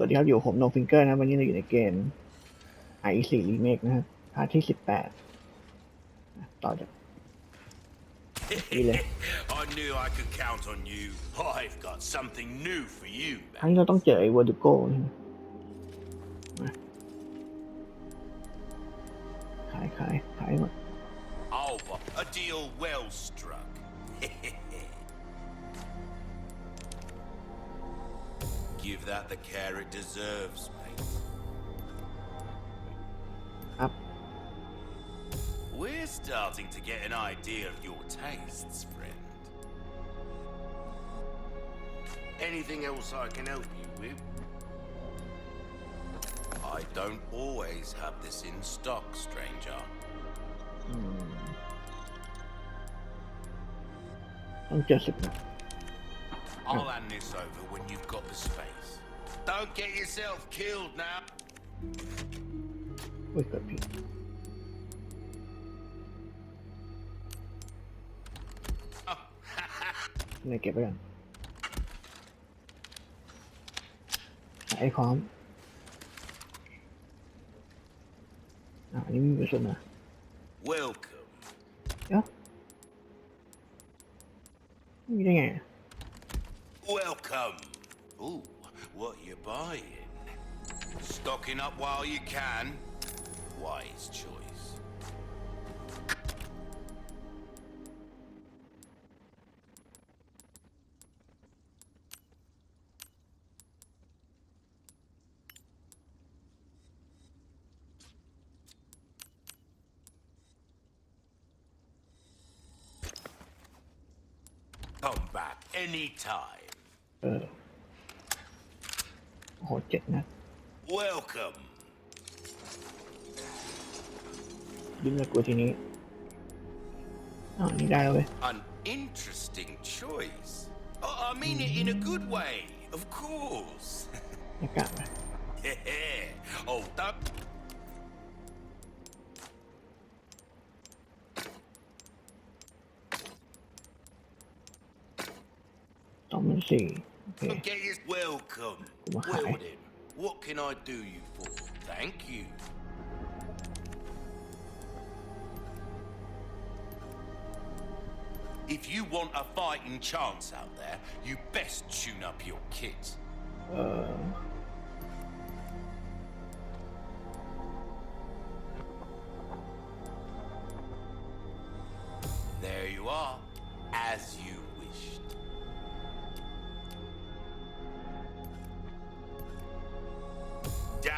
สวัสดีครับ อยู่กับผมโนฟิงเกอร์นะ วันนี้เราอยู่ในเกม i4 Remake นะครับพาร์ทที่สิบแปดต่อจากนี่เลย I knew I could count on you. I've got something new for you, ครั้ง man. นี้เราต้องเจอไอ้วอร์ดูโก้ใช่ไหมมาขายขายขายหมด Oh, but a deal well struck. give that the care it deserves, mate. We're starting to get an idea of your tastes, friend. Anything else I can help you with? I don't always have this in stock, stranger. Hmm. I'm just a I'll hand this over when you've got the space. Don't get yourself killed now. อุ้ยเกิดผิด Oh, เลยเก็บไว้ก่อนขายพร้อมอะอันนี้มีกระสุนนะ Welcome. เอ้ามีได้ไง Welcome. Ooh, what you buying? Stocking up while you can. Wise choice. Come back anytime. เออโอ้โหเจ็ดนัด Welcome. ยิ้มเลยกูทีนี้อ๋อนี่ได้แล้วเว้ย An interesting choice. I I mean it in a good way, of course. หน้ากากไป oh, that. Pharmacy. Okay. Forget it. Welcome. Well. Well then, what can I do you for? Thank you. If you want a fighting chance out there, you best tune up your kit. Uh. There you are, as you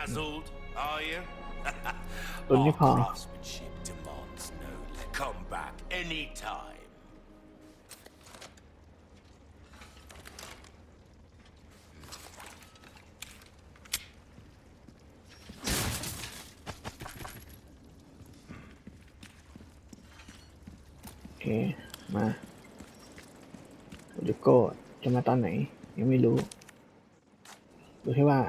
Dazzled, are you? ตัวนี้ Our พอ craftsmanship demands no less. Come back anytime. โอเค มาดูโก้จะมาตอนไหน ยังไม่รู้ ดูแค่ว่า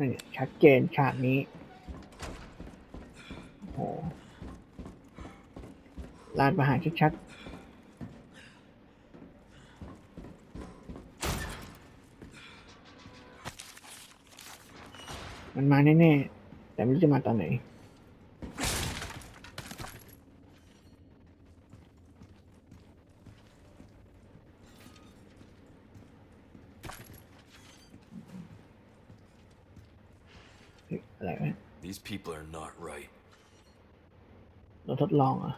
นี่ชัดเจนฉากนี้โอ้โหลานประหารชัดๆมันมาแน่ๆแต่ไม่รู้จะมาตอนไหน เฮ้ยอะไรวะ These people are not right. เราทดลองเหรอะ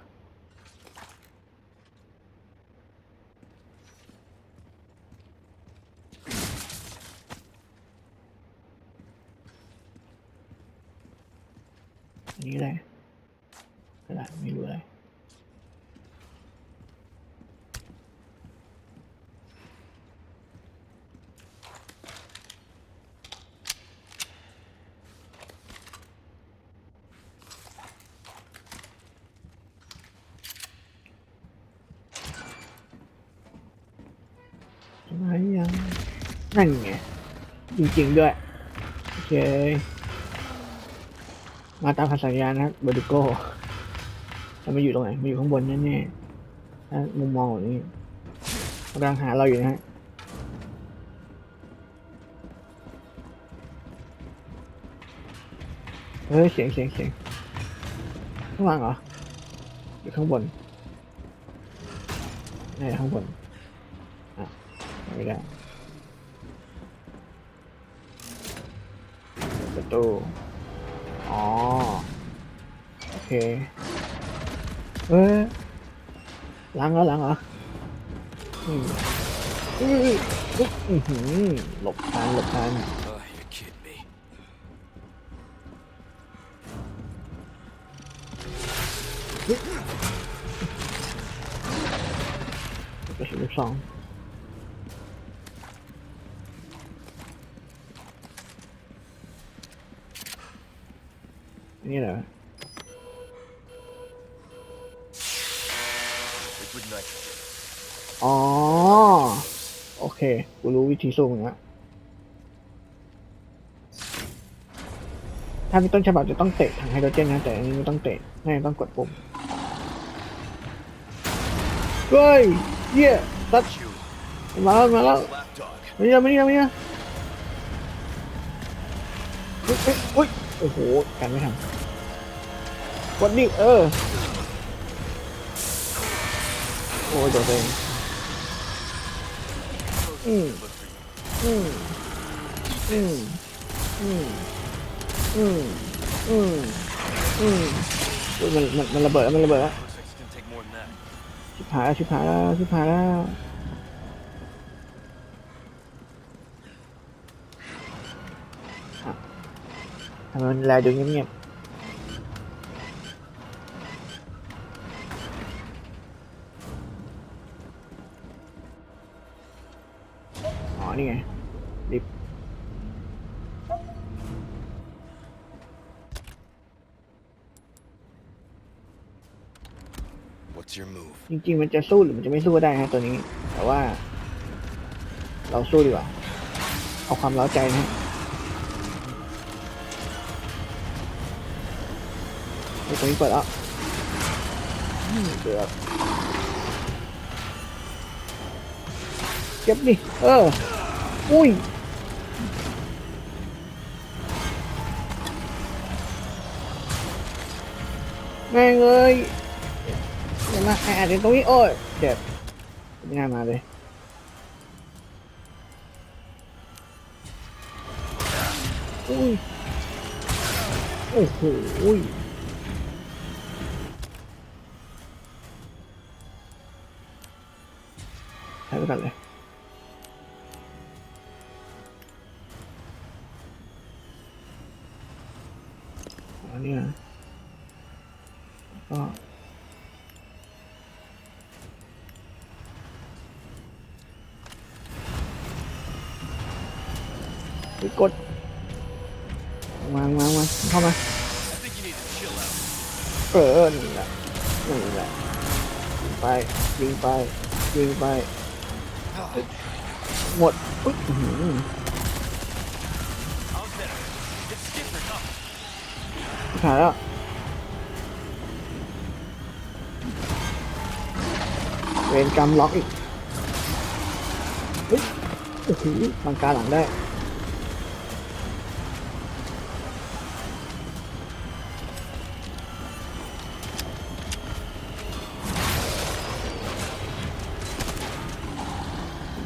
ั่นไง จริงๆด้วย โอเค มาตามภาษาญานะบริโก้จะมาอยู่ตรงไหนมาอยู่ข้างบนแน่ๆถ้ามุมมองแบบนี้กำลังหาเราอยู่นะฮะเฮ้ยเสียงเสียงเสียงข้างล่างเหรออยู่ข้างบนนี่ข้างบนอะไม่ได้ ประตูอ๋อ โอเค เอ้ยล้างแล้วล้างเหรออืมอุ้ยอุ๊ยอื้อหือหลบทันหลบทัน Oh, you kidding me? กระสุนลูกซอง นี่เหรอ Liquid nitrogen. อ๋อ โอเค กูรู้วิธีสู้มึงละถ้ามีต้นฉบับจะต้องเตะถังไฮโดรเจนนะ แต่อันนี้ไม่ต้องเตะไม่ต้องกดปุ่ม เฮ้ย เยี่ยตัด You, มาแล้วมาแล้ว lapdog. มานี่มานี่มานี่อุ๊ยอุ๊ยอุ๊ยโอ้โหกันไม่ทัน กดดิเออ โอ้ยโดดเองอืมอืมอืมอืมอืมอืมอืมอุ๊ยมันมันมันระเบิดแล้วมันระเบิดแล้วชิบหายแล้วชิบหายแล้วชิบหายแล้วอะทำไมมันแลดูเงียบๆ นี่ไงลิฟต์ What's your move? จริงๆ มันจะสู้หรือมันจะไม่สู้ก็ได้ฮะตัวนี้ แต่ว่า เราสู้ดีกว่า เอาความเล้าใจนะฮะเฮ้ยตัวนี้เปิดแล้วอืมเดือดเก็บดิเออ อุ้ยแม่งเอ้ยเดี๋ยวมาไอ้อาจจะตรงนี้โอ้ยเจ็บไม่น่ามาเลยอุ้ยโอ้โหอุ้ยใช้ไปก่อนเลย อันนี้นะก็ไปกดวางวางวางเข้ามา เออนี่แหละนี่แหละยิงไป ยิงไป ยิงไป หมด อุ๊ย ขาดแล้วเวรกรรมล็อกอีกเฮ้ยโอ้โหบังการหลังได้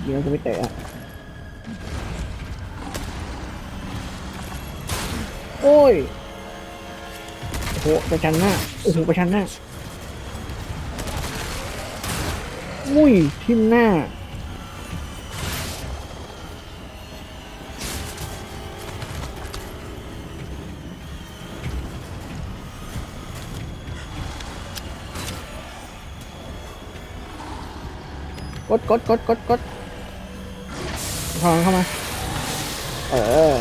เดี๋ยวจะไม่เตะอะโอ้ย โหประชันหน้าโอ้โหประชันหน้าอุ้ยทิ่มหน้ากดกดกดกดกดทองเข้ามา เออ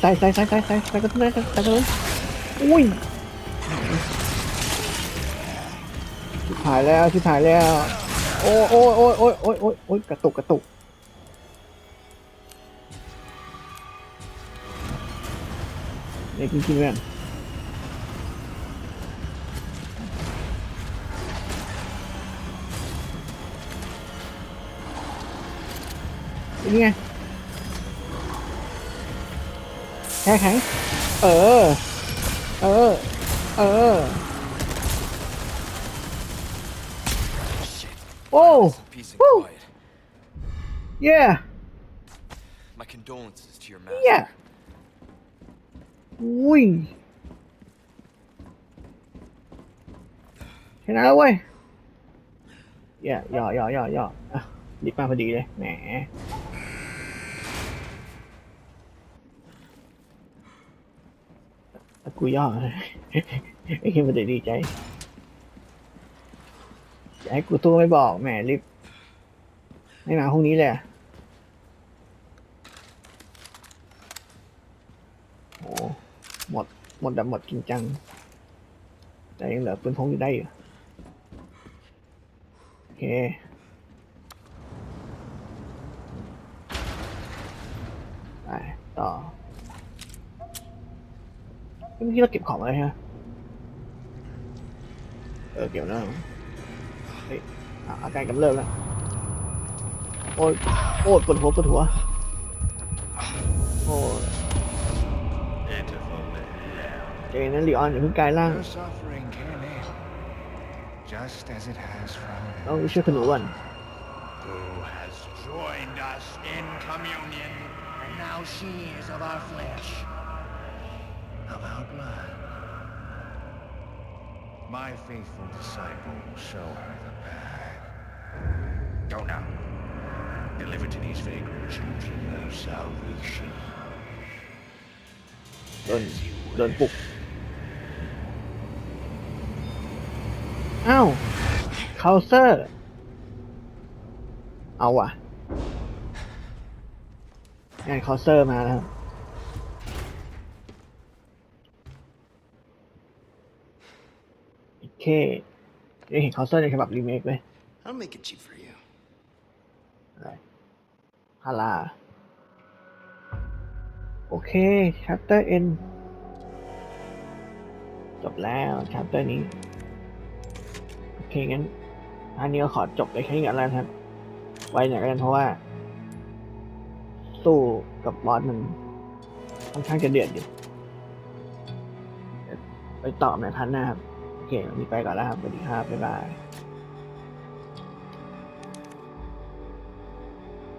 ใส่ใส่ใส่ใส่ใส่ใส่กระตุ้นเลยใส่กระตุ้นอุ้ยชิบหายแล้วชิบหายแล้ว โอ้โอ้โอ้โอ้โอ้โอ้โอ้ยกระตุกกระตุกเนี่ยกินกินกันเป็นไง แค่แข็งเออ เออ เออ Shit. โอ้ Some peace and Woo. quiet. เย่ My condolences to your เย่ master. อุ้ยชนะแล้วเว้ยเย่ย่อย่อย่อย่ออะดิบมาพอดีเลย แหม กูย่อไอ้คิดมันจะดีใจจะให้กูตู้ไม่บอกแหมรีบไม่มาพรุ่งนี้เลยอะโอ้หมด หมดแบบหมดจริงจัง แต่ยังเหลือปืนพกอยู่ได้อยู่โอเค ไป ต่อ เมื่อ กี้เราเก็บของอะไรฮะเออเก็บแล้วเฮ้ยอาการกำเริบแล้วโอ้ยโอ้ยปวดหัวปวดหัวโอ้ยเจนนั้นลีออนอย่าเพิ่งกลายร่าง just as it has from ต้องช่วยคุณหนูก่อน who has joined us in communion, and now she is of our flesh, of our blood. My faithful disciple will show her the path. Go now. Deliver to these vagrant children their salvation. โดนโดนปลุกอ้าวเคาน์เตอร์เอาว่ะงานเคาน์เตอร์มาแล้วครับโอ เคได้เห็นเคาน์เตอร์ในฉบับรีเมคเลย I'll make it cheap for you. อะไรฮาลา โอเค chapter end จบแล้ว chapter นี้ โอเค งั้นอันนี้ก็ขอจบไปแค่นี้ก่อนแล้วครับ ไว้หน่อยกันเพราะว่า สู้กับบอสมันค่อนข้างจะเดือดอยู่เดี๋ยวไปต่อในพันหน้าครับโอ เควันนี้ไปก่อนแล้วครับสวัสดีครับบ๊ายบาย